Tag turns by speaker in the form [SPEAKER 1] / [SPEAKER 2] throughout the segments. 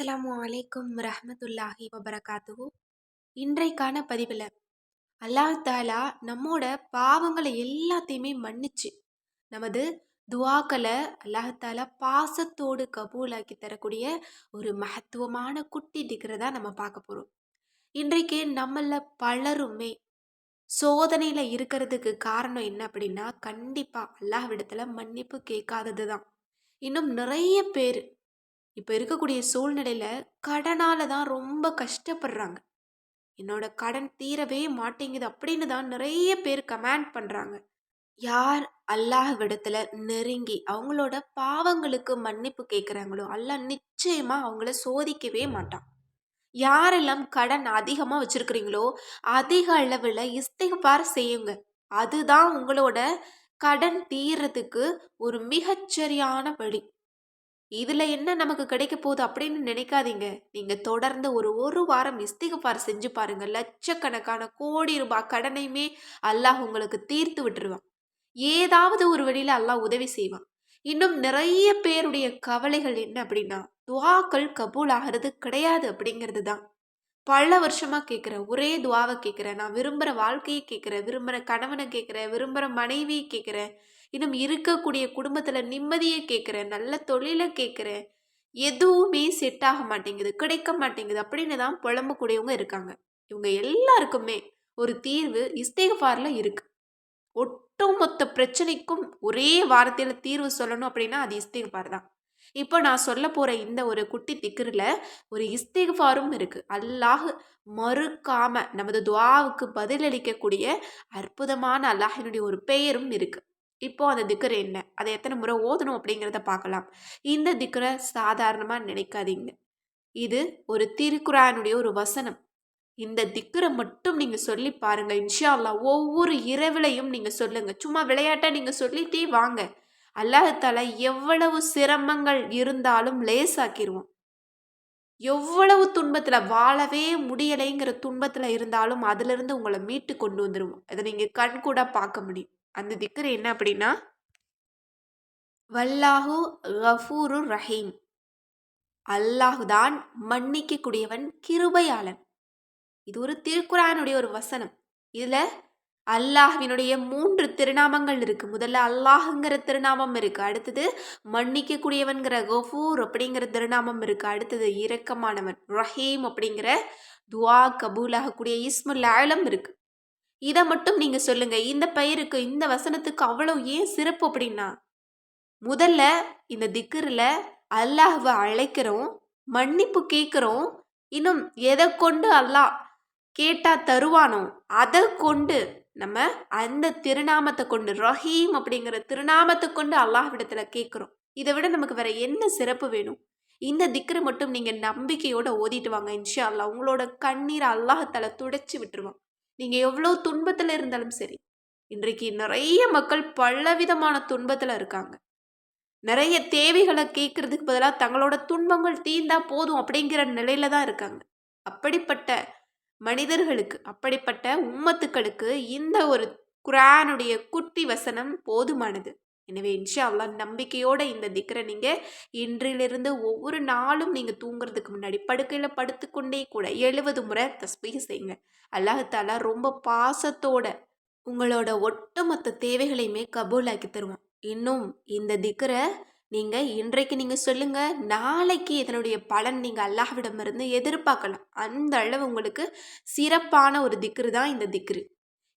[SPEAKER 1] அஸ்ஸலாமு வலைக்கும் ரஹமத்துல்லாஹி வபரகாத்துஹு. இன்றைக்கான பதிவில் அல்லாஹ் தாலா நம்மோட பாவங்களை எல்லாத்தையுமே மன்னிச்சு நமது துவாக்களை அல்லாஹ் தாலா பாசத்தோடு கபூலாக்கி தரக்கூடிய ஒரு மகத்துவமான குட்டி திக்கிறதா நம்ம பார்க்க போகிறோம் இன்றைக்கு நம்மள பலருமே சோதனையில் இருக்கிறதுக்கு காரணம் என்ன அப்படின்னா கண்டிப்பாக அல்லாஹ்விடத்தில் மன்னிப்பு கேட்காதது தான் இன்னும் நிறைய பேர் இப்போ இருக்கக்கூடிய சூழ்நிலையில் கடனால் தான் ரொம்ப கஷ்டப்படுறாங்க. என்னோட கடன் தீரவே மாட்டேங்குது அப்படின்னு தான் நிறைய பேர் கமெண்ட் பண்ணுறாங்க யார் அல்லாஹ் விடத்தில் நெருங்கி அவங்களோட பாவங்களுக்கு மன்னிப்பு கேட்குறாங்களோ அல்லாஹ் நிச்சயமாக அவங்கள சோதிக்கவே மாட்டான். யாரெல்லாம் கடன் அதிகமாக வச்சுருக்கிறீங்களோ அதிக அளவில் இஸ்திகபார் செய்யுங்க. அதுதான் உங்களோட கடன் தீர்றதுக்கு ஒரு மிகச்சரியான வழி. இதில் என்ன நமக்கு கிடைக்க போகுது அப்படின்னு நினைக்காதீங்க. நீங்கள் தொடர்ந்து ஒரு ஒரு வாரம் இஸ்திகபார் செஞ்சு பாருங்க. லட்சக்கணக்கான கோடி ரூபாய் கடனையுமே அல்லாஹ் உங்களுக்கு தீர்த்து விட்டுருவான். ஏதாவது ஒரு வழியில் அல்லாஹ் உதவி செய்வான். இன்னும் நிறைய பேருடைய கவலைகள் என்ன அப்படின்னா துவாக்கள் கபூல் ஆகிறது கிடையாது அப்படிங்கிறது தான். பல வருஷமாக கேட்குறேன் ஒரே துவாவை கேட்குறேன் நான் விரும்புகிற வாழ்க்கையை கேட்குறேன் விரும்புகிற கணவனை கேட்குறேன் விரும்புகிற மனைவியை கேட்குறேன் இன்னும் இருக்கக்கூடிய குடும்பத்தில் நிம்மதியை கேட்குறேன் நல்ல தொழிலை கேட்குறேன் எதுவுமே செட் ஆக மாட்டேங்குது கிடைக்க மாட்டேங்குது அப்படின்னு தான் புலம்பக்கூடியவங்க இருக்காங்க. இவங்க எல்லாருக்குமே ஒரு தீர்வு இஸ்தேகஃபாரில் இருக்கு. ஒட்டுமொத்த பிரச்சனைக்கும் ஒரே வாரத்தில் தீர்வு சொல்லணும் அப்படின்னா அது இஸ்தேகஃபார் தான். இப்போ நான் சொல்ல போகிற இந்த ஒரு குட்டி திக்கரில் ஒரு இஸ்திகாரும் இருக்குது அல்லாஹ் மறுக்காம நமது துவாவுக்கு பதிலளிக்கக்கூடிய அற்புதமான அல்லாஹினுடைய ஒரு பெயரும் இருக்குது இப்போது அந்த திக்கர் என்ன? அதை எத்தனை முறை ஓதணும் அப்படிங்கிறத பார்க்கலாம். இந்த திக்கரை சாதாரணமாக நினைக்காதீங்க. இது ஒரு திருக்குறானுடைய ஒரு வசனம். இந்த திக்கரை மட்டும் நீங்கள் சொல்லி பாருங்கள் இன்ஷா அல்லா ஒவ்வொரு இரவிலையும் நீங்கள் சொல்லுங்கள் சும்மா விளையாட்டாக நீங்கள் சொல்லிட்டே வாங்க. அல்லாஹால எவ்வளவு சிரமங்கள் இருந்தாலும் லேசாக்கிடுவோம் எவ்வளவு துன்பத்தில் வாழவே முடியலைங்கிற துன்பத்தில் இருந்தாலும் அதுலேருந்து உங்களை மீட்டு கொண்டு வந்துடுவோம் அதை நீங்கள் கண் கூட பார்க்க முடியும். அந்த திக்கர் என்ன அப்படின்னா வல்லாஹு கஃபூரு ரஹீம். அல்லாஹுதான் மன்னிக்கக்கூடியவன் கிருபையாளன். இது ஒரு திருக்குறானுடைய ஒரு வசனம். இதில் அல்லாஹ்வினுடைய மூன்று திருநாமங்கள் இருக்குது முதல்ல அல்லாஹுங்கிற திருநாமம் இருக்குது அடுத்தது மன்னிக்கக்கூடியவன்கிற கஃபூர் அப்படிங்கிற திருநாமம் இருக்குது அடுத்தது இரக்கமானவன் ரஹீம் அப்படிங்கிற துவா கபூலாகக்கூடிய இஸ்முல் ஆலம் இருக்குது இதை மட்டும் நீங்க சொல்லுங்க. இந்த பெயருக்கு இந்த வசனத்துக்கு அவ்வளோ ஏன் சிறப்பு அப்படின்னா முதல்ல இந்த திக்கரில் அல்லாஹுவை அழைக்கிறோம் மன்னிப்பு கேட்குறோம். இன்னும் எதை கொண்டு அல்லாஹ் கேட்டா தருவானோ அதை கொண்டு நம்ம அந்த திருநாமத்தை கொண்டு ரஹீம் அப்படிங்கிற திருநாமத்தை கொண்டு அல்லாஹ்விடத்துல கேட்குறோம். இதை விட நமக்கு வேற என்ன சிறப்பு வேணும்? இந்த திக்ரு மட்டும் நீங்க நம்பிக்கையோட ஓதிட்டு வாங்க இன்ஷா அல்லா உங்களோட கண்ணீரை அல்லாஹத்தால துடைச்சி விட்டுருவான். நீங்கள் எவ்வளோ துன்பத்தில் இருந்தாலும் சரி இன்றைக்கு நிறைய மக்கள் பலவிதமான துன்பத்தில் இருக்காங்க. நிறைய தேவைகளை கேட்கறதுக்கு பதிலாக தங்களோட துன்பங்கள் தீந்தா போதும் அப்படிங்கிற நிலையில தான் இருக்காங்க. அப்படிப்பட்ட மனிதர்களுக்கு அப்படிப்பட்ட உம்மத்துக்களுக்கு இந்த ஒரு குரானுடைய குட்டி வசனம் போதுமானது. எனவே இன்ஷா அல்லா நம்பிக்கையோட இந்த திக்கரை நீங்கள் இன்றிலிருந்து ஒவ்வொரு நாளும் நீங்கள் தூங்குறதுக்கு முன்னாடி படுக்கையில் படுத்துக்கொண்டே கூட எழுபது முறை தஸ்பீக செய்யுங்க. அல்லாஹாலா ரொம்ப பாசத்தோட உங்களோட ஒட்டுமொத்த தேவைகளையுமே கபூலாக்கி தருவோம் இன்னும் இந்த திக்கரை நீங்கள் இன்றைக்கு நீங்கள் சொல்லுங்கள் நாளைக்கு இதனுடைய பலன் நீங்கள் அல்லாஹ்விடமிருந்து எதிர்பார்க்கலாம். அந்த அளவு உங்களுக்கு சிறப்பான ஒரு திக்ரு தான் இந்த திக்ரு.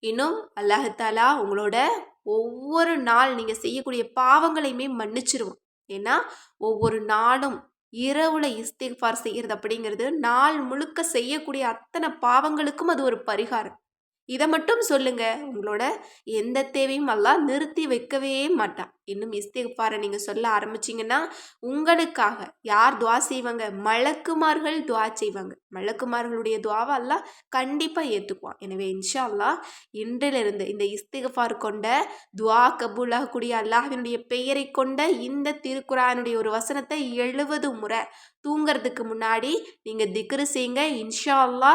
[SPEAKER 1] இன்னும் அல்லாஹாலா உங்களோட ஒவ்வொரு நாள் நீங்கள் செய்யக்கூடிய பாவங்களையுமே மன்னிச்சிருவோம். ஏன்னா ஒவ்வொரு நாளும் இரவுல இஸ்திஃபார் செய்கிறது அப்படிங்கிறது நாள் முழுக்க செய்யக்கூடிய அத்தனை பாவங்களுக்கும் அது ஒரு பரிகாரம். இதை மட்டும் சொல்லுங்க. உங்களோட எந்த தேவையும் எல்லாம் நிறுத்தி வைக்கவே மாட்டான். இன்னும் இஸ்திஃபாரை நீங்கள் சொல்ல ஆரம்பிச்சிங்கன்னா உங்களுக்காக யார் துவா செய்வாங்க? மலக்குமார்கள் துவா செய்வாங்க. மலக்குமார்களுடைய துவாவை எல்லாம் கண்டிப்பாக ஏற்றுக்குவான் எனவே இன்ஷா அல்லா இன்றிலிருந்து இந்த இஸ்திஃபார் கொண்ட துவா கபூலாகக்கூடிய அல்லாஹினுடைய பெயரை கொண்ட இந்த திருக்குறானுடைய ஒரு வசனத்தை எழுபது முறை தூங்கிறதுக்கு முன்னாடி நீங்கள் திக்ரு செய்யுங்க. இன்ஷா அல்லா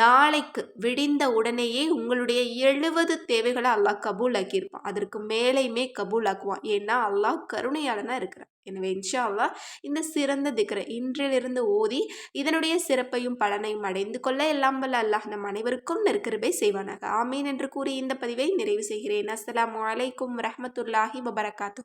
[SPEAKER 1] நாளைக்கு விடிந்த உடனேயே உங்களுடைய எழுபது தேவைகளை அல்லாஹ் கபூலாக்கியிருப்பான். அதற்கு மேலேயுமே கபூலாக்குவான். ஏன்னா அல்லாஹ் கருணையாளனாக இருக்கிறான் எனவே இன்ஷா அல்லா இந்த சிறந்த திக்ரை இன்றிலிருந்து ஓதி இதனுடைய சிறப்பையும் பலனையும் அடைந்து கொள்ள எல்லாம் வல்ல அல்லாஹ் நம் அனைவருக்கும் நெருக்கருபை செய்வானாக. ஆமீன் என்று கூறி இந்த பதிவை நிறைவு செய்கிறேன். அஸ்லாம் அலைக்கும் ரஹமத்துல்லாஹி வபரகாத்து